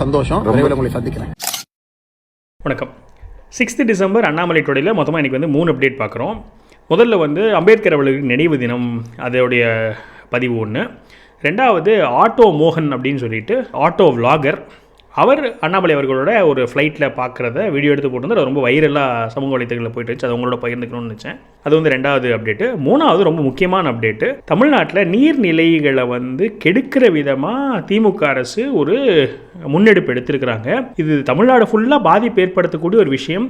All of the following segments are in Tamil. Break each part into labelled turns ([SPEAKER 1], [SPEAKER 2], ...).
[SPEAKER 1] சந்தோஷம். விரைவில் உங்களை சந்திக்கிறேன்.
[SPEAKER 2] வணக்கம். சிக்ஸ்த் டிசம்பர் அண்ணாமலை டுடேயில் மொத்தமாக இன்றைக்கி வந்து மூணு அப்டேட் பார்க்குறோம் முதல்ல வந்து அம்பேத்கர் அவர்களுக்கு நினைவு தினம் அதோடைய பதிவு ஒன்று ரெண்டாவது ஆட்டோ மோகன் அப்படின்னு சொல்லிட்டு ஆட்டோ vlogger அவர் அண்ணாமலை அவர்களோட ஒரு ஃப்ளைட்டில் பார்க்குறத வீடியோ எடுத்து போட்டு ரொம்ப வைரலாக சமூக வலைத்தளங்களில் போயிட்டு இருந்துச்சு. அது உங்களோட பகிர்ந்துக்கணும்னு நினச்சேன். அது வந்து ரெண்டாவது அப்டேட்டு மூணாவது ரொம்ப முக்கியமான அப்டேட்டு தமிழ்நாட்டில் நீர்நிலைகளை வந்து கெடுக்கிற விதமாக திமுக அரசு ஒரு முன்னெடுப்பு எடுத்திருக்கிறாங்க. இது தமிழ்நாடு ஃபுல்லாக பாதிப்பு ஏற்படுத்தக்கூடிய ஒரு விஷயம்.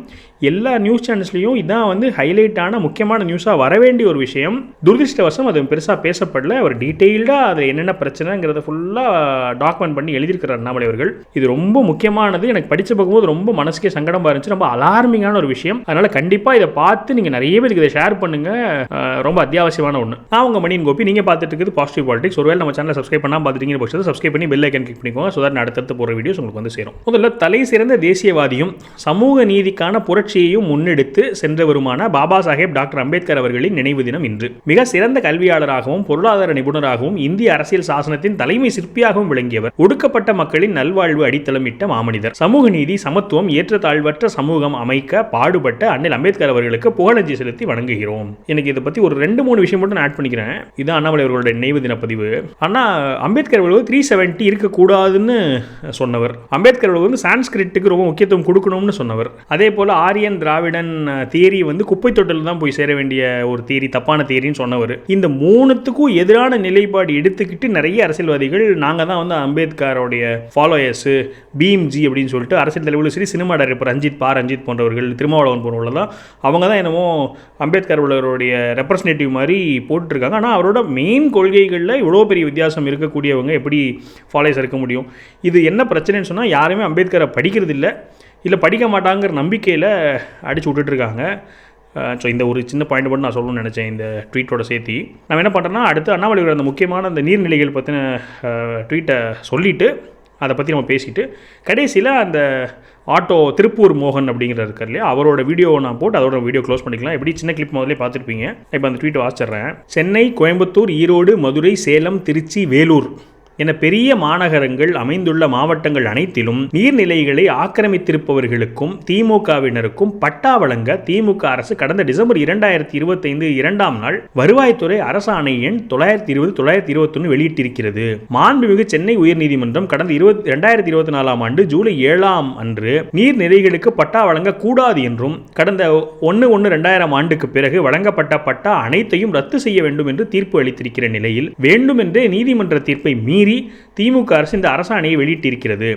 [SPEAKER 2] எல்லா நியூஸ் சேனல்ஸ்லையும் இதான் வந்து ஹைலைட்டான முக்கியமான நியூஸாக வர வேண்டிய ஒரு விஷயம். துரதிருஷ்டவசம் அது பெருசாக பேசப்படல. அவர் டீட்டெயில்டாக அது என்னென்ன பிரச்சனைங்கிறத ஃபுல்லாக டாக்குமெண்ட் பண்ணி எழுதியிருக்கிறார் அண்ணாமலை அவர்கள். இது ரொம்ப ரொம்ப முக்கியமானது. எனக்கு படித்து பார்க்கும்போது ரொம்ப மனசுக்கே சங்கடமாக இருந்துச்சு. ரொம்ப அலார்மிங்கான ஒரு விஷயம். அதனால் கண்டிப்பாக இதை பார்த்து நீங்கள் நிறைய பேருக்கு இதை ஷேர் பண்ணுங்கள் ரொம்ப அத்தியாவசியமான ஒன்று நான் உங்கள் மணியின் கோபி. நீங்கள் பார்த்துட்டு இருக்குது பாசிட்டிவ் பாலிட்டிக்ஸ் ஒருவேளை நம்ம சேனலை சப்ஸ்கிரைப் பண்ணால் பார்த்துட்டீங்க பட்சத்தை சப்ஸ்கிரைப் பண்ணி பெல் ஐக்கன் கிளிக் பண்ணிக்கோங்க. ஸோ தட் அடுத்தடுத்து போகிற வீடியோஸ் உங்களுக்கு வந்து சேரும். முதல்ல தலை சிறந்த தேசியவாதியும் சமூக நீதிக்கான புரட்சியையும் முன்னெடுத்து சென்றவருமான பாபா சாஹேப் டாக்டர் அம்பேத்கர் அவர்களின் நினைவு தினம் இன்று. மிக சிறந்த கல்வியாளராகவும் பொருளாதார நிபுணராகவும் இந்திய அரசியல் சாசனத்தின் தலைமை சிற்பியாகவும் விளங்கியவர். ஒடுக்கப்பட்ட மக்களின் நல்வாழ்வு திட்டமிட்ட மாமனிதர். சமூக நீதி சமத்துவம் ஏற்றத்தாழ்வற்ற சமூகம் அமைக்க பாடுபட்ட அண்ணல் அம்பேத்கர் அவர்களுக்கு புகழஞ்சி செலுத்தி வணங்குகிறோம். எனக்கு இதை பற்றி ஒரு ரெண்டு மூணு விஷயம் மட்டும் நான் ஆட் பண்ணிக்கிறேன். இது அண்ணாமலை அவர்களுடைய நினைவு தின பதிவு ஆனால் அம்பேத்கர் அவர்கள் த்ரீ செவன்ட்டி இருக்கக்கூடாதுன்னு சொன்னவர். அம்பேத்கர் அவர்கள் வந்து சான்ஸ்கிரிட்டுக்கு ரொம்ப முக்கியத்துவம் கொடுக்கணும்னு சொன்னவர். அதே போல் ஆரியன் திராவிடன் தியரி வந்து குப்பை தொட்டில் தான் போய் சேர வேண்டிய ஒரு தியரி தப்பான தியரின்னு சொன்னவர். இந்த மூணுத்துக்கும் எதிரான நிலைப்பாடு எடுத்துக்கிட்டு நிறைய அரசியல்வாதிகள் நாங்கள் தான் வந்து அம்பேத்கருடைய ஃபாலோயர்ஸு பிஎம்ஜி அப்படின்னு சொல்லிட்டு அரசியல் தலைவர்களும் சரி சினிமா டைரக்டர் ரஞ்சித் பா ரஞ்சித் போன்றவர்கள் திருமாவளவன் போன்றவர்கள் தான் அவங்க தான் என்னமோ அம்பேத்கர் உள்ளவருடைய ரெப்ரசன்டேட்டிவ் மாதிரி போட்டுருக்காங்க ஆனால் அவரோட மெயின் கொள்கைகளில் இவ்வளோ பெரிய வித்தியாசம் இருக்கக்கூடியவங்க எப்படி ஃபாலோஸ் இருக்க முடியும்? இது என்ன பிரச்சனைன்னு சொன்னால் யாருமே அம்பேத்கரை படிக்கிறது இல்லை இல்லை படிக்க மாட்டாங்கிற நம்பிக்கையில் அடிச்சு விட்டுட்ருக்காங்க. ஸோ இந்த ஒரு சின்ன பாயிண்ட் மட்டும் நான் சொல்லணும்னு நினச்சேன் இந்த ட்வீட்டோட சேர்த்தி. நான் என்ன பண்ணுறேன்னா அடுத்து அண்ணாமலை அந்த முக்கியமான அந்த நீர்நிலைகள் பற்றின ட்வீட்டை சொல்லிவிட்டு அதை பற்றி நம்ம பேசிட்டு கடைசியில் அந்த ஆட்டோ திருப்பூர் மோகன் அப்படிங்கிற இருக்கார் இல்லையா அவரோட வீடியோவை நான் போட்டு அதோட வீடியோ க்ளோஸ் பண்ணிக்கலாம். எப்படி சின்ன கிளிப் முதல்ல பார்த்துருப்பீங்க. இப்போ அந்த ட்வீட் வாசிச்சிடுறேன். சென்னை கோயம்புத்தூர் ஈரோடு மதுரை சேலம் திருச்சி வேலூர். என பெரிய மாநகரங்கள் அமைந்துள்ள மாவட்டங்கள் அனைத்திலும் நீர்நிலைகளை ஆக்கிரமித்திருப்பவர்களுக்கும் திமுகவினருக்கும் பட்டா வழங்க திமுக அரசு கடந்த டிசம்பர் இரண்டாயிரத்தி இருபத்தைந்து இரண்டாம் நாள் வருவாய்த்துறை அரசாணை எண் தொள்ளாயிரத்தி இருபது தொள்ளாயிரத்தி இருபத்தொன்னு வெளியிட்டிருக்கிறது. மாண்புமிகு சென்னை உயர்நீதிமன்றம் கடந்த இருபத்தி இரண்டாயிரத்தி இருபத்தி நாலாம் ஆண்டு ஜூலை ஏழாம் அன்று நீர்நிலைகளுக்கு பட்டா வழங்கக்கூடாது என்றும் கடந்த ஒன்று ஒன்று ரெண்டாயிரம் ஆண்டுக்கு பிறகு வழங்கப்பட்ட பட்டா அனைத்தையும் ரத்து செய்ய வேண்டும் என்று தீர்ப்பு அளித்திருக்கிற நிலையில் வேண்டுமென்றே நீதிமன்ற தீர்ப்பை மீறி திமுக அரசு இந்த அரசாணையை வெளியிட்டிருக்கிறது.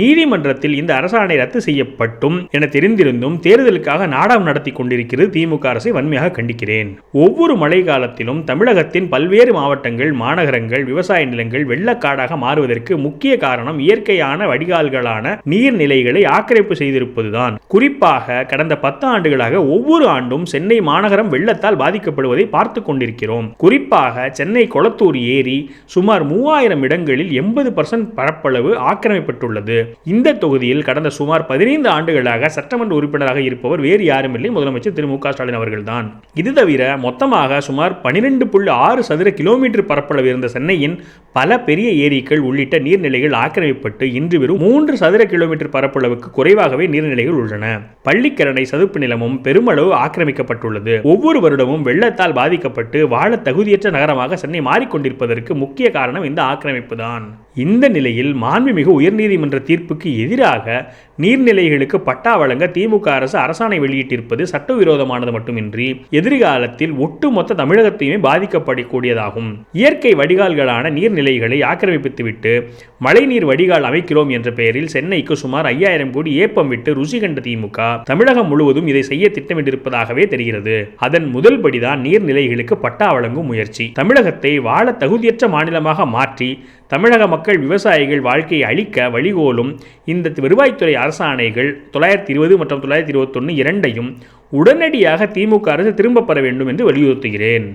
[SPEAKER 2] நீதிமன்றத்தில் இந்த அரசாணை ரத்து செய்யப்பட்டும் என தெரிந்திருந்தும் தேர்தலுக்காக நாடகம் நடத்தி கொண்டிருக்கிறது திமுக அரசை வன்மையாக கண்டிக்கிறேன். ஒவ்வொரு மழை காலத்திலும் தமிழகத்தின் பல்வேறு மாவட்டங்கள் மாநகரங்கள் விவசாய நிலங்கள் வெள்ளக்காடாக மாறுவதற்கு முக்கிய காரணம் இயற்கையான வடிகால்களான நீர்நிலைகளை ஆக்கிரமிப்பு செய்திருப்பதுதான். குறிப்பாக கடந்த பத்து ஆண்டுகளாக ஒவ்வொரு ஆண்டும் சென்னை மாநகரம் வெள்ளத்தால் பாதிக்கப்படுவதை பார்த்து கொண்டிருக்கிறோம். குறிப்பாக சென்னை கொளத்தூர் ஏரி சுமார் மூவாயிரம் இடங்களில் எண்பது பர்சன்ட் பரப்பளவு ஆக்கிரமிப்பட்டுள்ளது. இந்த தொகுதியில் கடந்த சுமார் பதினைந்து ஆண்டுகளாக சட்டமன்ற உறுப்பினராக இருப்பவர் வேறு யாரும் இல்லை முதலமைச்சர் திரு மு க ஸ்டாலின் அவர்கள்தான். இது தவிர மொத்தமாக சுமார் பனிரெண்டு புள்ளி ஆறு சதுர கிலோமீட்டர் பரப்பளவு இருந்த சென்னையின் பல பெரிய ஏரிகள் உள்ளிட்ட நீர்நிலைகள் ஆக்கிரமிப்பட்டு இன்று வெறும் மூன்று சதுர கிலோமீட்டர் பரப்பளவுக்கு குறைவாகவே நீர்நிலைகள் உள்ளன. பள்ளிக்கரணை சதுப்பு நிலமும் பெருமளவு ஆக்கிரமிக்கப்பட்டுள்ளது. ஒவ்வொரு வருடமும் வெள்ளத்தால் பாதிக்கப்பட்டு வாழ தகுதியற்ற நகரமாக சென்னை மாறிக்கொண்டிருப்பதற்கு முக்கிய காரணம் இந்த ஆக்கிரமிப்பு. தான் இந்த நிலையில் மாண்புமிகு உயர்நீதிமன்ற தீர்ப்புக்கு எதிராக நீர்நிலைகளுக்கு பட்டா வழங்க திமுக அரசு அரசாணை வெளியிட்டிருப்பது சட்டவிரோதமானது மட்டுமின்றி எதிர்காலத்தில் ஒட்டுமொத்த தமிழகத்தையுமே பாதிக்கப்படக்கூடியதாகும் இயற்கை வடிகால்களான நீர்நிலைகளை ஆக்கிரமிப்பித்துவிட்டு மழைநீர் வடிகால் அமைக்கிறோம் என்ற பெயரில் சென்னைக்கு சுமார் ஐயாயிரம் கோடி ஏப்பம் விட்டு ருசி கண்ட திமுக தமிழகம் முழுவதும் இதை செய்ய திட்டமிட்டிருப்பதாகவே தெரிகிறது. அதன் முதல் படிதான் நீர்நிலைகளுக்கு பட்டா வழங்கும் முயற்சி. தமிழகத்தை வாழ தகுதியற்ற மாநிலமாக மாற்றி தமிழக மக்கள் விவசாயிகள் வாழ்க்கையை அழிக்க வழிகோலும் இந்த வருவாய்த்துறை அரசாணைகள் தொள்ளாயிரத்தி இருபது மற்றும் தொள்ளாயிரத்தி இருபத்தொன்று இரண்டையும் உடனடியாக திமுக அரசு திரும்ப பெற வேண்டும் என்று வலியுறுத்துகிறேன்.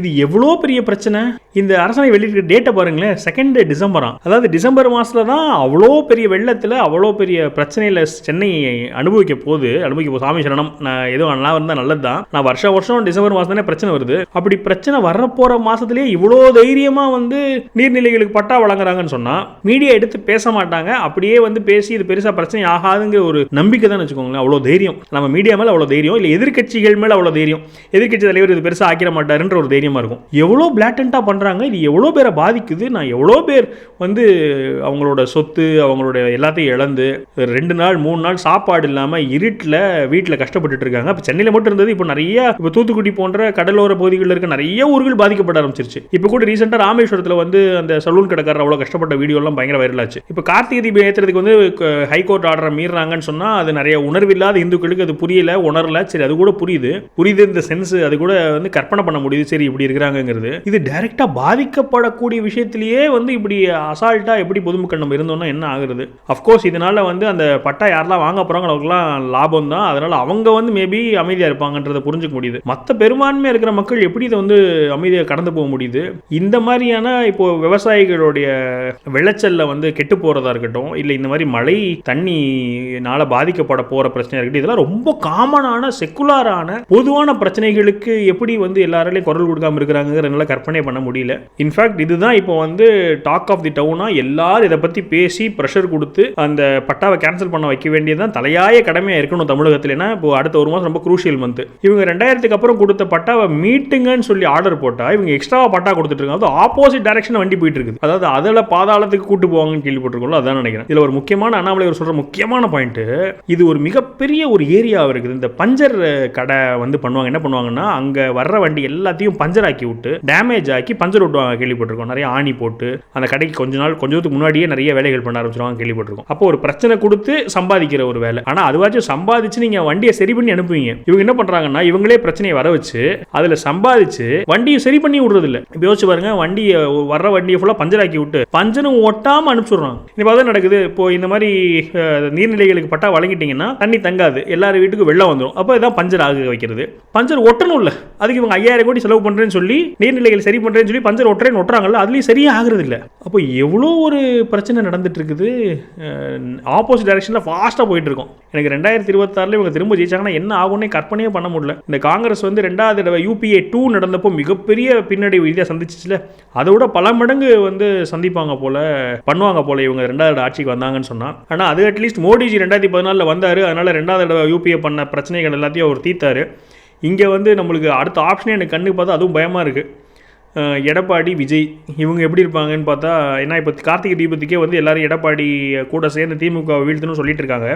[SPEAKER 2] இது எவ்வளோ பெரிய பிரச்சனை? இந்த அரசனை வெளியிட்ட டேட்டை பாருங்களேன் செகண்ட் டிசம்பராம் அதாவது டிசம்பர் மாதத்தில் தான் அவ்வளோ பெரிய வெள்ளத்தில் அவ்வளோ பெரிய பிரச்சனையில் சென்னை அனுபவிக்க போது அனுபவிக்க போது சாமி சரணம். நான் எதுவும் நல்லா இருந்தால் நல்லது தான் நான் வருஷ வருஷம் டிசம்பர் மாதம் தானே பிரச்சனை வருது. அப்படி பிரச்சனை வரப்போகிற மாதத்துலேயே இவ்வளோ தைரியமாக வந்து நீர்நிலைகளுக்கு பட்டா வழங்குறாங்கன்னு சொன்னால் மீடியா எடுத்து பேச மாட்டாங்க. அப்படியே வந்து பேசி இது பெருசாக பிரச்சனை ஆகாதுங்கிற ஒரு நம்பிக்கை தான் வச்சுக்கோங்களேன். அவ்வளோ தைரியம். நம்ம மீடியா மேலே அவ்வளோ தைரியம் இல்லை எதிர்க்கட்சிகள் மேலே அவ்வளோ தைரியம். எதிர்க்கட்சி தலைவர் இது பெருசாக ஆக்கிட மாட்டாருன்ற ஒரு தைரியமாக இருக்கும். எவ்வளோ பிளாட்டண்ட்டாக பண்ணுறாங்க இது எவ்வளோ பேரை பாதிக்குது நான் எவ்வளோ பேர் வந்து அவங்களோட சொத்து அவங்களோட எல்லாத்தையும் இழந்து ரெண்டு நாள் மூணு நாள் சாப்பாடு இல்லாமல் இருட்டில் வீட்டில் கஷ்டப்பட்டுட்டு இருக்காங்க. இப்போ சென்னையில் மட்டும் இருந்தது இப்போ நிறைய இப்போ தூத்துக்குடி போன்ற கடலோர பகுதிகளில் இருக்க நிறைய ஊர்கள் பாதிக்கப்பட ஆரம்பிச்சிருச்சு. இப்போ கூட ரீசெண்டாக ராமேஸ்வரத்தில் வந்து அந்த சலூன் கடைக்காரர் அவ்வளோ கஷ்டப்பட்ட வீடியோலாம் பயங்கர வைரலாச்சு இப்போ கார்த்திகை தீபம் ஏற்றுறதுக்கு வந்து ஹைகோர்ட் ஆர்டரை மீறாங்கன்னு சொன்னால் அது நிறைய உணர்வில்லாத இந்துக்களுக்கு அது புரியல உணரல. சரி அது கூட புரியுது. புரியுது இந்த சென்ஸ் அது கூட வந்து கற்பனை பண்ண முடியுது. சரி இப்படி இருக்கிறாங்கங்கிறது. இது டைரெக்டாக பாதிக்கப்படக்கூடிய விஷயத்திலேயே வந்து இப்படி அசால்ட்டாக எப்படி பொதுமக்கள் நம்ம இருந்தோம்னா என்ன ஆகுறது? அஃப்கோர்ஸ் இதனால வந்து அந்த பட்டா யாரெல்லாம் வாங்க போகிறாங்க அவங்களுக்குலாம் லாபம் தான். அதனால அவங்க வந்து மேபி அமைதியாக இருப்பாங்கன்றதை புரிஞ்சுக்க முடியுது. மற்ற பெரும்பான்மையாக இருக்கிற மக்கள் எப்படி இதை வந்து அமைதியாக கடந்து போக முடியுது? இந்த மாதிரியான இப்போ விவசாயிகளுடைய விளைச்சல்ல வந்து கெட்டு போகிறதா இருக்கட்டும் இல்லை இந்த மாதிரி மழை தண்ணினால பாதிக்கப்பட போகிற பிரச்சனையாக இருக்கட்டும் இதெல்லாம் ரொம்ப காமனான செக்குலாரான பொதுவான பிரச்சனைகளுக்கு எப்படி வந்து எல்லாராலையும் குரல் கொடுக்காம இருக்கிறாங்கிற என்னால் கற்பனை பண்ண முடியல. இன்ஃபேக்ட் இதுதான் இப்போ வந்து டாக் ஆஃப் தி டவுனாக எல்லாரும் இதை பற்றி பேசி ப்ரெஷர் கொடுத்து அந்த பட்டாவை கேன்சல் பண்ண வைக்க வேண்டியதுதான் தலையாய கடமையாக இருக்கணும் தமிழகத்தில். ஏன்னா இப்போ அடுத்த ஒரு மாதம் ரொம்ப குரூஷியல் மந்த் இவங்க ரெண்டாயிரத்துக்கு அப்புறம் கொடுத்த பட்டாவை மீட்டுங்கன்னு சொல்லி ஆர்டர் போட்டால் இவங்க எக்ஸ்ட்ராவா பட்டா கொடுத்துட்டு இருக்காங்க அது ஆப்போசிட் டைரக்ஷன் வண்டி போயிட்டு இருக்குது அதாவது அதில் பாதாளத்துக்கு கூட்டு போவாங்கன்னு கேள்விப்பட்டிருக்கோம்ல அதான் நினைக்கிறேன். இதில் ஒரு முக்கியமான அண்ணாமலை அவர் சொல்கிற முக்கியமான பாயிண்ட் இது ஒரு மிகப்பெரிய ஒரு ஏரியா இருக்குது. இந்த பஞ்சர் கடை வந்து பண்ணுவாங்க. என்ன பண்ணுவாங்கன்னா அங்கே வர்ற வண்டி எல்லாத்தையும் பஞ்சர் ஆக்கி விட்டு டேமேஜ் ஆக்கி பஞ்சர் விட்டுவாங்க கேள்விப்பட்டிருக்கோம். நிறைய ஆணி போட்டு அந்த கடைக்கு கொஞ்ச நாள் கொஞ்சத்துக்கு முன்னாடியே நிறைய வேலைகள் பண்ண ஆரம்பிச்சிருவாங்க கேள்விப்பட்டிருக்கோம். அப்போ ஒரு பிரச்சனை கொடுத்து சம்பாதிக்கிற ஒரு வேலை. ஆனால் அதுவாச்சும் சம்பாதிச்சு நீங்கள் வண்டியை சரி பண்ணி அனுப்புவீங்க. இவங்க என்ன பண்ணுறாங்கன்னா இவங்களே பிரச்சனையை வர வச்சு அதில் சம்பாதிச்சு வண்டியை சரி பண்ணி விடுறது இல்லை இப்போ யோசிச்சு பாருங்க வண்டியை வர்ற வண்டியை ஃபுல்லாக பஞ்சர் ஆக்கி விட்டு பஞ்சரும் ஒட்டாமல் அனுப்பிச்சுடுறாங்க. இப்போ அதான் நடக்குது. இப்போ இந்த மாதிரி நீர்நிலைகளுக்கு பட்டா வழங்கிட்டீங்கன்னா தண்ணி தங்காது. எல்லார் வீட்டுக்கும் வெள்ளம் வந்துடும் அப்போ இதான் பஞ்சர் ஆக வைக்கிறது. பஞ்சர் ஒட்டணும் இல்லை அதுக்கு இவங்க ஐயாயிரம் கோடி செலவு பண்ணுறேன்னு சொல்லி நீர்நிலைகள் சரி பண்ணுறேன்னு சொல்லி பஞ்சர் ஒட்டுறேன்னு ஒட்டுறாங்கல்ல அதுலேயும் சரியே ஆகுறது இல்லை அப்போ எவ்வளோ ஒரு பிரச்சனை நடந்துட்டு இருக்குது ஆப்போசிட் டைரக்ஷனில் ஃபாஸ்ட்டாக போயிட்டு இருக்கோம் எனக்கு ரெண்டாயிரத்தி இருபத்தாறில் இவங்க திரும்ப ஜெயிச்சாங்கன்னா என்ன ஆகும்னே கற்பனையே பண்ண முடியல. இந்த காங்கிரஸ் வந்து ரெண்டாவது தடவை யூபிஏ டூ நடந்தப்போ மிகப்பெரிய பின்னடைவு இந்தியா சந்திச்சிச்சுல. அதை விட பல மடங்கு வந்து சந்திப்பாங்க போல பண்ணுவாங்க போல இவங்க ரெண்டாவது ஆட்சிக்கு வந்தாங்கன்னு சொன்னால் ஆனால் அது அட்லீஸ்ட் மோடிஜி ரெண்டாயிரத்தி பதினாலில் வந்தார். அதனால் ரெண்டாவது தடவை யூபிஏ பண்ண பிரச்சனைகள் எல்லாத்தையும் அவர் தீர்த்தார். இங்கே வந்து நம்மளுக்கு அடுத்த ஆப்ஷனே எனக்கு கண்ணுக்கு பார்த்தா அதுவும் பயமாக இருக்குது எடப்பாடி விஜய் இவங்க எப்படி இருப்பாங்கன்னு பார்த்தா ஏன்னா இப்போ கார்த்திகை தீபத்துக்கே வந்து எல்லாரும் எடப்பாடி கூட சேர்ந்து திமுக வீழ்த்துன்னு சொல்லிட்டு இருக்காங்க.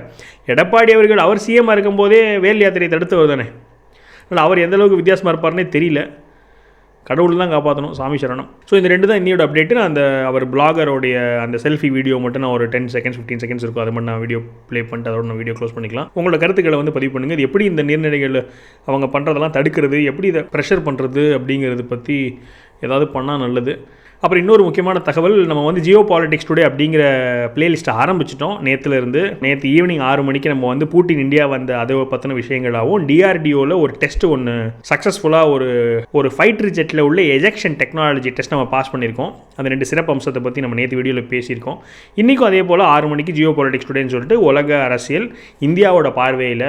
[SPEAKER 2] எடப்பாடி அவர்கள் அவர் சிஎம்மாக இருக்கும்போதே வேல் யாத்திரையை தடுத்து தானே. அதனால் அவர் எந்த அளவுக்கு வித்தியாசமாக இருப்பார்னே தெரியல. கடவுள் தான் காப்பாற்றணும் சாமி சரணம். ஸோ இந்த ரெண்டு தான் இன்னியோட அப்டேட்டு நான் அந்த அவர் பிளாகரோடைய அந்த செல்ஃபி வீடியோ மட்டும் நான் ஒரு டென் செகண்ட்ஸ் ஃபிஃப்டீன் செகண்ட்ஸ் இருக்கும். அதை மட்டும் நான் வீடியோ ப்ளே பண்ணிட்டு அதோட நான் வீடியோ க்ளோஸ் பண்ணிக்கலாம். உங்களோட கருத்துக்களை வந்து பதிவு பண்ணுங்கள் இது எப்படி இந்த நீர்நிலைகள் அவங்க பண்ணுறதெல்லாம் தடுக்கிறது எப்படி இதை ப்ரெஷர் பண்ணுறது அப்படிங்கிறது பற்றி ஏதாவது பண்ணால் நல்லது. அப்புறம் இன்னொரு முக்கியமான தகவல் நம்ம வந்து ஜியோ பாலிடிக்ஸ் டுடே அப்படிங்கிற பிளேலிஸ்ட்டை ஆரம்பிச்சிட்டோம். நேற்றுலேருந்து நேற்று ஈவினிங் ஆறு மணிக்கு நம்ம வந்து பூட்டின் இந்தியா வந்த அதை பற்றின விஷயங்களாகவும் டிஆர்டிஓவில் ஒரு டெஸ்ட் ஒன்று சக்ஸஸ்ஃபுல்லாக ஒரு ஒரு ஃபைட்டர் ஜெட்டில் உள்ள எஜெக்ஷன் டெக்னாலஜி டெஸ்ட் நம்ம பாஸ் பண்ணியிருக்கோம். அந்த ரெண்டு சிறப்பு அம்சத்தை பற்றி நம்ம நேற்று வீடியோவில் பேசியிருக்கோம். இன்றைக்கும் அதே போல் ஆறு மணிக்கு ஜியோ பாலிடிக்ஸ் டுடேன்னு சொல்லிட்டு உலக அரசியல் இந்தியாவோட பார்வையில்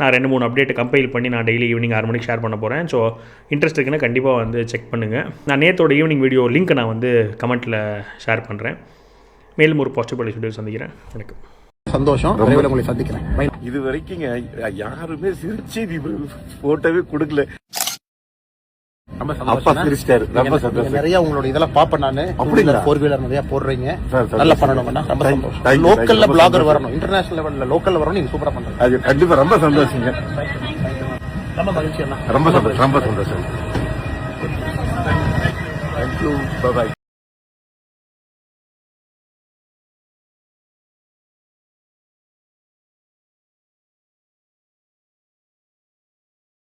[SPEAKER 2] நான் ரெண்டு மூணு அப்டேட் கம்பைல் பண்ணி நான் டெய்லி ஈவினிங் ஆறு மணிக்கு ஷேர் பண்ண போகிறேன் ஸோ இன்ட்ரெஸ்ட் இருக்குன்னா கண்டிப்பாக வந்து செக் பண்ணுங்கள் நான் நேத்தோட ஈவினிங் வீடியோ லிங்க் நான் வந்து கமெண்ட்டில் ஷேர் பண்ணுறேன் மேலும் ஒரு பாசிட்டிவ் வீடியோ சந்திக்கிறேன். வணக்கம்.
[SPEAKER 1] சந்தோஷம். விரைவில் உங்களை சந்திக்கிறேன்.
[SPEAKER 3] இது வரைக்குங்க யாருமே சிரிச்சு போட்டோவே கொடுக்கல. அப்பா சிரிச்சிட்டாரு. ரொம்ப சந்தோஷம்.
[SPEAKER 1] நிறைய உங்களோட இதெல்லாம் பாப்பேன் நானு.
[SPEAKER 3] அப்படிங்களா?
[SPEAKER 1] ஃபோர் வீலர் நிறைய போடுறீங்க. நல்லா. பண்ணணும்னா ரொம்ப சந்தோஷம். லோக்கல்ல. பிளாகர் வரணும். இன்டர்நேஷனல் லெவல்ல லோக்கல்ல வரணும். நீங்க சூப்பரா பண்றீங்க.
[SPEAKER 3] அது கண்டிப்பா ரொம்ப சந்தோஷங்க.
[SPEAKER 1] ரொம்ப மகிழ்ச்சி
[SPEAKER 3] ரொம்ப சந்தோஷம் ரொம்ப சந்தோஷம். Thank you bye